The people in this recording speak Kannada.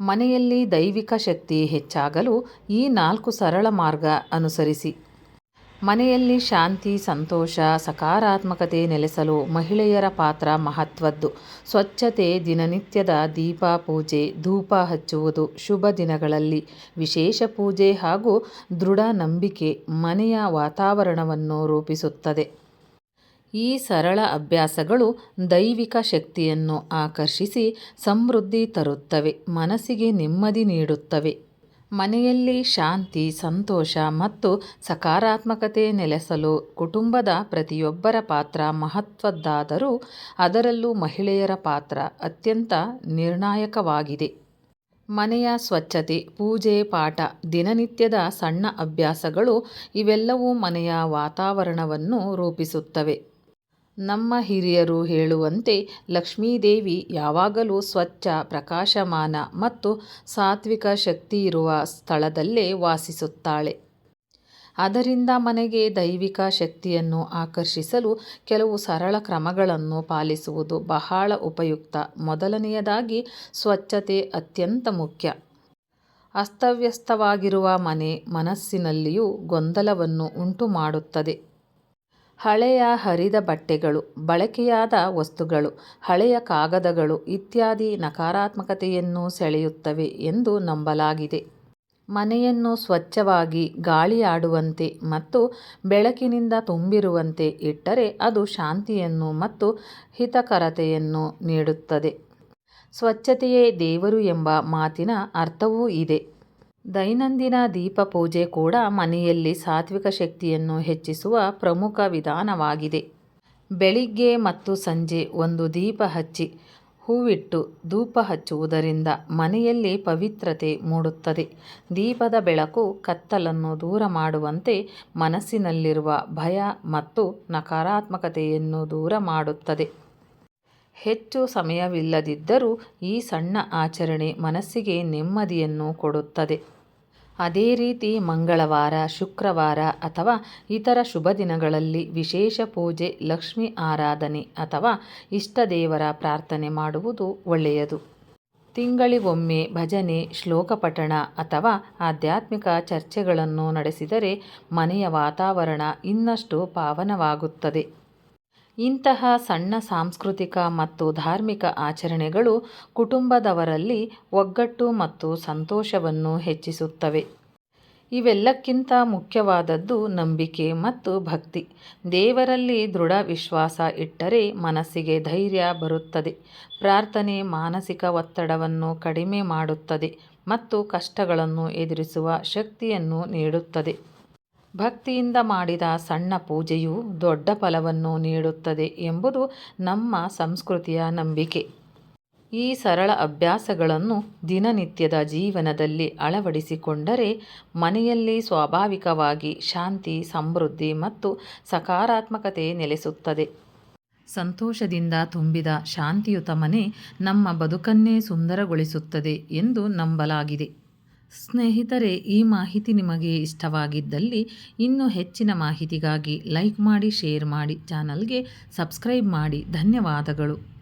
ಮನೆಯಲ್ಲಿ ದೈವಿಕ ಶಕ್ತಿ ಹೆಚ್ಚಾಗಲು ಈ ನಾಲ್ಕು ಸರಳ ಮಾರ್ಗ ಅನುಸರಿಸಿ. ಮನೆಯಲ್ಲಿ ಶಾಂತಿ, ಸಂತೋಷ, ಸಕಾರಾತ್ಮಕತೆ ನೆಲೆಸಲು ಮಹಿಳೆಯರ ಪಾತ್ರ ಮಹತ್ವದ್ದು. ಸ್ವಚ್ಛತೆ, ದಿನನಿತ್ಯದ ದೀಪ ಪೂಜೆ, ಧೂಪ ಹಚ್ಚುವುದು ಶುಭ ದಿನಗಳಲ್ಲಿ. ವಿಶೇಷ ಪೂಜೆ ಹಾಗೂ ದೃಢ ನಂಬಿಕೆ ಮನೆಯ ವಾತಾವರಣವನ್ನು ರೂಪಿಸುತ್ತದೆ. ಈ ಸರಳ ಅಭ್ಯಾಸಗಳು ದೈವಿಕ ಶಕ್ತಿಯನ್ನು ಆಕರ್ಷಿಸಿ ಸಮೃದ್ಧಿ ತರುತ್ತವೆ, ಮನಸ್ಸಿಗೆ ನೆಮ್ಮದಿ ನೀಡುತ್ತವೆ. ಮನೆಯಲ್ಲಿ ಶಾಂತಿ, ಸಂತೋಷ ಮತ್ತು ಸಕಾರಾತ್ಮಕತೆ ನೆಲೆಸಲು ಕುಟುಂಬದ ಪ್ರತಿಯೊಬ್ಬರ ಪಾತ್ರ ಮಹತ್ವದ್ದಾದರೂ ಅದರಲ್ಲೂ ಮಹಿಳೆಯರ ಪಾತ್ರ ಅತ್ಯಂತ ನಿರ್ಣಾಯಕವಾಗಿದೆ. ಮನೆಯ ಸ್ವಚ್ಛತೆ, ಪೂಜೆ, ಪಾಠ, ದಿನನಿತ್ಯದ ಸಣ್ಣ ಅಭ್ಯಾಸಗಳು ಇವೆಲ್ಲವೂ ಮನೆಯ ವಾತಾವರಣವನ್ನು ರೂಪಿಸುತ್ತವೆ. ನಮ್ಮ ಹಿರಿಯರು ಹೇಳುವಂತೆ ಲಕ್ಷ್ಮೀದೇವಿ ಯಾವಾಗಲೂ ಸ್ವಚ್ಛ, ಪ್ರಕಾಶಮಾನ ಮತ್ತು ಸಾತ್ವಿಕ ಶಕ್ತಿ ಇರುವ ಸ್ಥಳದಲ್ಲೇ ವಾಸಿಸುತ್ತಾಳೆ. ಅದರಿಂದ ಮನೆಗೆ ದೈವಿಕ ಶಕ್ತಿಯನ್ನು ಆಕರ್ಷಿಸಲು ಕೆಲವು ಸರಳ ಕ್ರಮಗಳನ್ನು ಪಾಲಿಸುವುದು ಬಹಳ ಉಪಯುಕ್ತ. ಮೊದಲನೆಯದಾಗಿ ಸ್ವಚ್ಛತೆ ಅತ್ಯಂತ ಮುಖ್ಯ. ಅಸ್ತವ್ಯಸ್ತವಾಗಿರುವ ಮನೆ ಮನಸ್ಸಿನಲ್ಲಿಯೂ ಗೊಂದಲವನ್ನು ಉಂಟುಮಾಡುತ್ತದೆ. ಹಳೆಯ ಹರಿದ ಬಟ್ಟೆಗಳು, ಬಳಕೆಯಾದ ವಸ್ತುಗಳು, ಹಳೆಯ ಕಾಗದಗಳು ಇತ್ಯಾದಿ ನಕಾರಾತ್ಮಕತೆಯನ್ನು ಸೆಳೆಯುತ್ತವೆ ಎಂದು ನಂಬಲಾಗಿದೆ. ಮನೆಯನ್ನು ಸ್ವಚ್ಛವಾಗಿ ಗಾಳಿಯಾಡುವಂತೆ ಮತ್ತು ಬೆಳಕಿನಿಂದ ತುಂಬಿರುವಂತೆ ಇಟ್ಟರೆ ಅದು ಶಾಂತಿಯನ್ನು ಮತ್ತು ಹಿತಕರತೆಯನ್ನು ನೀಡುತ್ತದೆ. ಸ್ವಚ್ಛತೆಯೇ ದೇವರು ಎಂಬ ಮಾತಿನ ಅರ್ಥವೂ ಇದೆ. ದೈನಂದಿನ ದೀಪ ಪೂಜೆ ಕೂಡ ಮನೆಯಲ್ಲಿ ಸಾತ್ವಿಕ ಶಕ್ತಿಯನ್ನು ಹೆಚ್ಚಿಸುವ ಪ್ರಮುಖ ವಿಧಾನವಾಗಿದೆ. ಬೆಳಿಗ್ಗೆ ಮತ್ತು ಸಂಜೆ ಒಂದು ದೀಪ ಹಚ್ಚಿ, ಹೂವಿಟ್ಟು ಧೂಪ ಹಚ್ಚುವುದರಿಂದ ಮನೆಯಲ್ಲಿ ಪವಿತ್ರತೆ ಮೂಡುತ್ತದೆ. ದೀಪದ ಬೆಳಕು ಕತ್ತಲನ್ನು ದೂರ ಮಾಡುವಂತೆ ಮನಸ್ಸಿನಲ್ಲಿರುವ ಭಯ ಮತ್ತು ನಕಾರಾತ್ಮಕತೆಯನ್ನು ದೂರ ಮಾಡುತ್ತದೆ. ಹೆಚ್ಚು ಸಮಯವಿಲ್ಲದಿದ್ದರೂ ಈ ಸಣ್ಣ ಆಚರಣೆ ಮನಸ್ಸಿಗೆ ನೆಮ್ಮದಿಯನ್ನು ಕೊಡುತ್ತದೆ. ಅದೇ ರೀತಿ ಮಂಗಳವಾರ, ಶುಕ್ರವಾರ ಅಥವಾ ಇತರ ಶುಭ ದಿನಗಳಲ್ಲಿ ವಿಶೇಷ ಪೂಜೆ, ಲಕ್ಷ್ಮಿ ಆರಾಧನೆ ಅಥವಾ ಇಷ್ಟದೇವರ ಪ್ರಾರ್ಥನೆ ಮಾಡುವುದು ಒಳ್ಳೆಯದು. ತಿಂಗಳಿಗೊಮ್ಮೆ ಭಜನೆ, ಶ್ಲೋಕ ಪಠಣ ಅಥವಾ ಆಧ್ಯಾತ್ಮಿಕ ಚರ್ಚೆಗಳನ್ನು ನಡೆಸಿದರೆ ಮನೆಯ ವಾತಾವರಣ ಇನ್ನಷ್ಟು ಪಾವನವಾಗುತ್ತದೆ. ಇಂತಹ ಸಣ್ಣ ಸಾಂಸ್ಕೃತಿಕ ಮತ್ತು ಧಾರ್ಮಿಕ ಆಚರಣೆಗಳು ಕುಟುಂಬದವರಲ್ಲಿ ಒಗ್ಗಟ್ಟು ಮತ್ತು ಸಂತೋಷವನ್ನು ಹೆಚ್ಚಿಸುತ್ತವೆ. ಇವೆಲ್ಲಕ್ಕಿಂತ ಮುಖ್ಯವಾದದ್ದು ನಂಬಿಕೆ ಮತ್ತು ಭಕ್ತಿ. ದೇವರಲ್ಲಿ ದೃಢ ವಿಶ್ವಾಸ ಇಟ್ಟರೆ ಮನಸ್ಸಿಗೆ ಧೈರ್ಯ ಬರುತ್ತದೆ. ಪ್ರಾರ್ಥನೆ ಮಾನಸಿಕ ಒತ್ತಡವನ್ನು ಕಡಿಮೆ ಮಾಡುತ್ತದೆ ಮತ್ತು ಕಷ್ಟಗಳನ್ನು ಎದುರಿಸುವ ಶಕ್ತಿಯನ್ನು ನೀಡುತ್ತದೆ. ಭಕ್ತಿಯಿಂದ ಮಾಡಿದ ಸಣ್ಣ ಪೂಜೆಯು ದೊಡ್ಡ ಫಲವನ್ನು ನೀಡುತ್ತದೆ ಎಂಬುದು ನಮ್ಮ ಸಂಸ್ಕೃತಿಯ ನಂಬಿಕೆ. ಈ ಸರಳ ಅಭ್ಯಾಸಗಳನ್ನು ದಿನನಿತ್ಯದ ಜೀವನದಲ್ಲಿ ಅಳವಡಿಸಿಕೊಂಡರೆ ಮನೆಯಲ್ಲಿ ಸ್ವಾಭಾವಿಕವಾಗಿ ಶಾಂತಿ, ಸಮೃದ್ಧಿ ಮತ್ತು ಸಕಾರಾತ್ಮಕತೆ ನೆಲೆಸುತ್ತದೆ. ಸಂತೋಷದಿಂದ ತುಂಬಿದ ಶಾಂತಿಯುತ ಮನೆ ನಮ್ಮ ಬದುಕನ್ನೇ ಸುಂದರಗೊಳಿಸುತ್ತದೆ ಎಂದು ನಂಬಲಾಗಿದೆ. ಸ್ನೇಹಿತರೆ, ಈ ಮಾಹಿತಿ ನಿಮಗೆ ಇಷ್ಟವಾಗಿದ್ದಲ್ಲಿ ಇನ್ನೂ ಹೆಚ್ಚಿನ ಮಾಹಿತಿಗಾಗಿ ಲೈಕ್ ಮಾಡಿ, ಶೇರ್ ಮಾಡಿ, ಚಾನಲ್ಗೆ ಸಬ್ಸ್ಕ್ರೈಬ್ ಮಾಡಿ. ಧನ್ಯವಾದಗಳು.